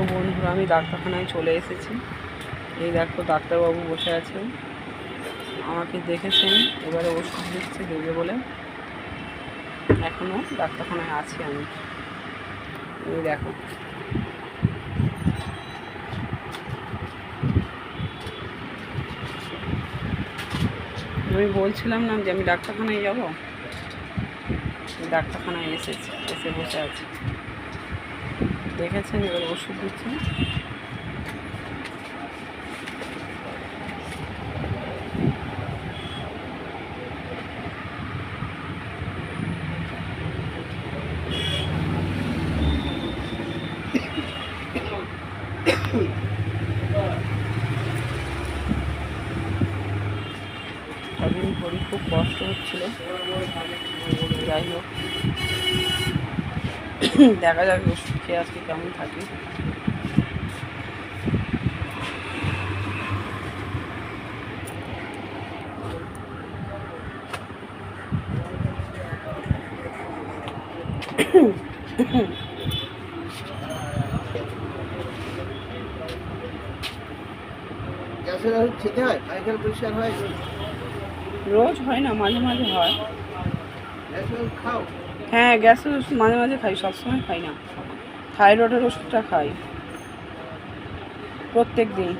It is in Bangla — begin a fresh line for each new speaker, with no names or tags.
তো বন্ধুরা, আমি ডাক্তারখানায় চলে এসেছি। এই দেখো, ডাক্তারবাবু বসে আছেন। আমাকে দেখেছেন, এবারে ওষুধ দিচ্ছে দেবে বলে। এখনও ডাক্তারখানায় আছি আমি। এই দেখো। আমি বলছিলাম না যে আমি ডাক্তারখানায় যাব? ডাক্তারখানায় এসেছি, এসে বসে আছি। দেখেছেন এবার ওষুধ দিচ্ছেন। খুব কষ্ট হচ্ছিল। যাই হোক। দেখা যাক ওষুধ খেয়ে আজকে কেমন থাকি।
হয় হয়?
রোজ হয় না মাঝে মাঝে হয়। হ্যাঁ গ্যাসের ওষুধ মাঝে মাঝে খাই সবসময় খাই না। থাইরয়েডের ওষুধটা খাই। প্রত্যেক দিন